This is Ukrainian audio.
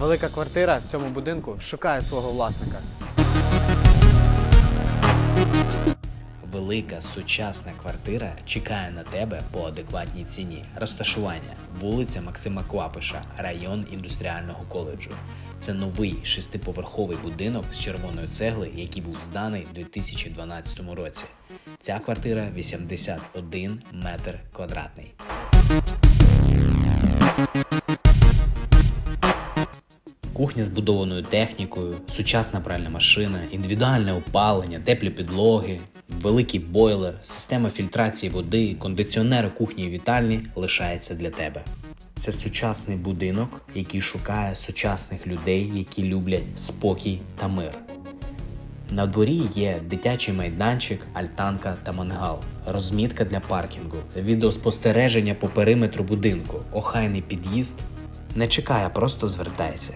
Велика квартира в цьому будинку шукає свого власника. Велика сучасна квартира чекає на тебе по адекватній ціні. Розташування вулиця Максима Квапиша, район індустріального коледжу. Це новий шестиповерховий будинок з червоної цегли, який був зданий у 2012 році. Ця квартира 81 метр квадратний. Кухня з будованою технікою, сучасна пральна машина, індивідуальне опалення, теплі підлоги, великий бойлер, система фільтрації води, кондиціонер кухні і вітальні лишається для тебе. Це сучасний будинок, який шукає сучасних людей, які люблять спокій та мир. На дворі є дитячий майданчик, альтанка та мангал, розмітка для паркінгу, відеоспостереження по периметру будинку, охайний під'їзд. Не чекай, а просто звертайся.